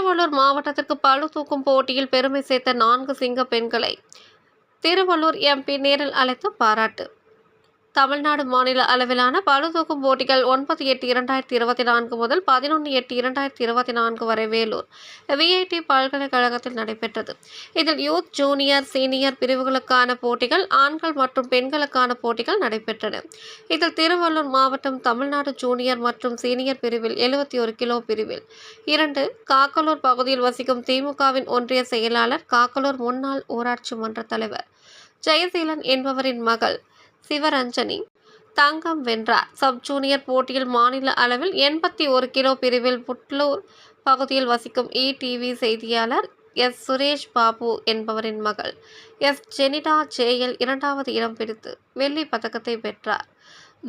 திருவள்ளூர் மாவட்டத்திற்கு பளு தூக்கும் போட்டியில் பெருமை சேர்த்த நான்கு சிங்க பெண்களை திருவள்ளூர் எம்பி நேரில் அழைத்து பாராட்டு. தமிழ்நாடு மாநில அளவிலான பளுதூக்கும் போட்டிகள் ஒன்பது எட்டு இரண்டாயிரத்தி இருபத்தி நான்கு முதல் பதினொன்று எட்டு இரண்டாயிரத்தி இருபத்தி நான்கு வரை வேலூர் விஐடி பல்கலைக்கழகத்தில் நடைபெற்றது. இதில் யூத் ஜூனியர் சீனியர் பிரிவுகளுக்கான போட்டிகள் ஆண்கள் மற்றும் பெண்களுக்கான போட்டிகள் நடைபெற்றன. இதில் திருவள்ளூர் மாவட்டம் தமிழ்நாடு ஜூனியர் மற்றும் சீனியர் பிரிவில் எழுபத்தி ஒரு கிலோ பிரிவில். இரண்டு காக்கலூர் பகுதியில் வசிக்கும் திமுகவின் ஒன்றிய செயலாளர் காக்கலூர் முன்னாள் ஊராட்சி மன்ற தலைவர். ஜெயசீலன் என்பவரின் மகள் சிவரஞ்சனி. தங்கம் வென்றார் சப் ஜூனியர் போட்டியில் மாநில அளவில் எண்பத்தி ஒரு கிலோ பிரிவில் புட்லூர் பகுதியில் வசிக்கும் இடிவி செய்தியாளர் எஸ். சுரேஷ் பாபு என்பவரின் மகள் எஸ். ஜெனிடா ஜேஎல் இரண்டாவது இடம் பிடித்து வெள்ளி பதக்கத்தை பெற்றார்.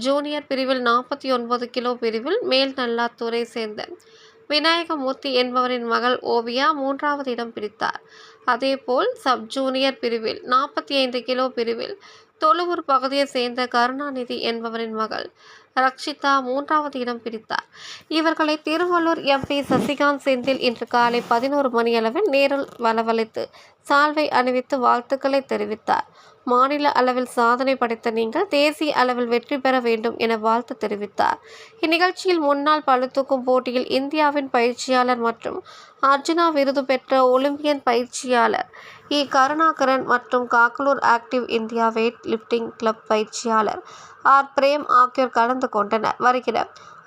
ஜூனியர் பிரிவில் நாற்பத்தி ஒன்பது கிலோ பிரிவில் மேல் நல்லாத்தூரை சேர்ந்த விநாயகமூர்த்தி என்பவரின் மகள் ஓவியா மூன்றாவது இடம் பிடித்தார். அதேபோல் சப் ஜூனியர் பிரிவில் நாற்பத்தி ஐந்து கிலோ பிரிவில் தொழுவூர் பகுதியை சேர்ந்த கருணாநிதி என்பவரின் மகள் ரக்ஷிதா மூன்றாவது இடம் பிடித்தார். இவர்களை திருவள்ளூர் எம்பி சசிகாந்த் செந்தில் இன்று காலை பதினோரு மணியளவில் நேரில் வரவழைத்து சால்வை அணிவித்து வாழ்த்துக்களை தெரிவித்தார். மாநில அளவில் சாதனை படைத்த நீங்கள் தேசிய அளவில் வெற்றி பெற வேண்டும் என வாழ்த்து தெரிவித்தார். இந்நிகழ்ச்சியில் முன்னாள் பளுதூக்கும் போட்டியில் இந்தியாவின் பயிற்சியாளர் மற்றும் அர்ஜுனா விருது பெற்ற ஒலிம்பியன் பயிற்சியாளர் இ. கருணாகரன் மற்றும் Kakkalur active India weight lifting club பயிற்சியாளர் ஆர். பிரேம் ஆகியோர் கலந்து கொண்டனர். வருகிற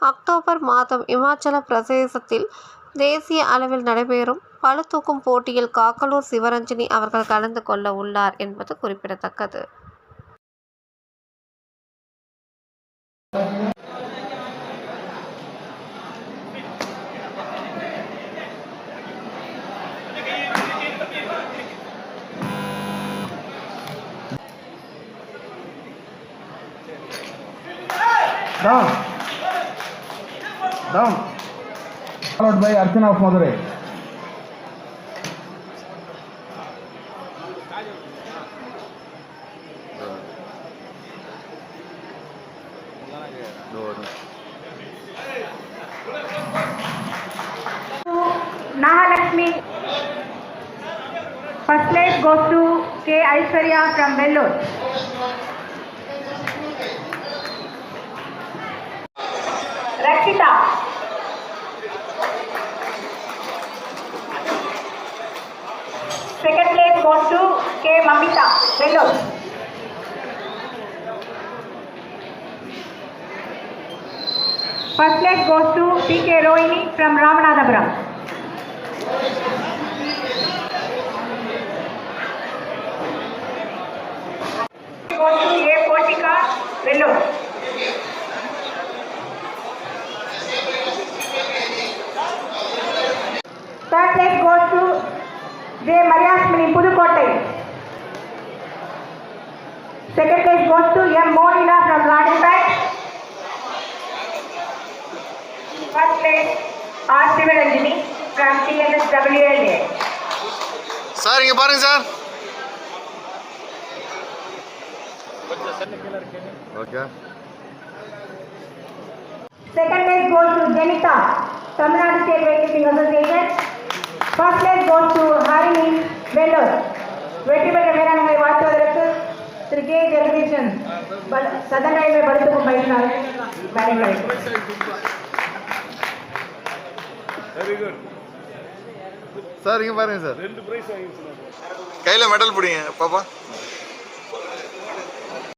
அக்டோபர் மாதம் இமாச்சல பிரதேசத்தில் தேசிய அளவில் நடைபெறும் பளுதூக்கும் போட்டியில் காக்கலூர் சிவரஞ்சனி அவர்கள் கலந்து கொள்ள உள்ளார் என்பது குறிப்பிடத்தக்கது Down. Down. Followed by Archana of Madurai. First place goes to K. Aishwarya from Vellore. Rakshita. దగ్గరికి పంపిస్తా వెళ్ళు first place goes to PK Rohini from Ramanathapuram A కోటిక వెళ్ళు third place goes to J మర్యాస్మిని Pudukkottai Second place goes to M. Monina from Radipet. First place R. Sivaranjini from TMSWLA. Sir இங்க பாருங்க sir okay Second place goes to Janita, Tamil Nadu State Weightlifting Association. First place goes to Harini, Vellore. வெற்றி பெற்ற வீராங்கனை வாழ்த்துவதற்கு திரு K Jagadeeshan பல- Sathan railway படுத்துக்கும் பயிற்சியாளர் மேடைகளை sir இங்க பாருங்க சார். கையில மெடல் பிடிங்க பாப்பா.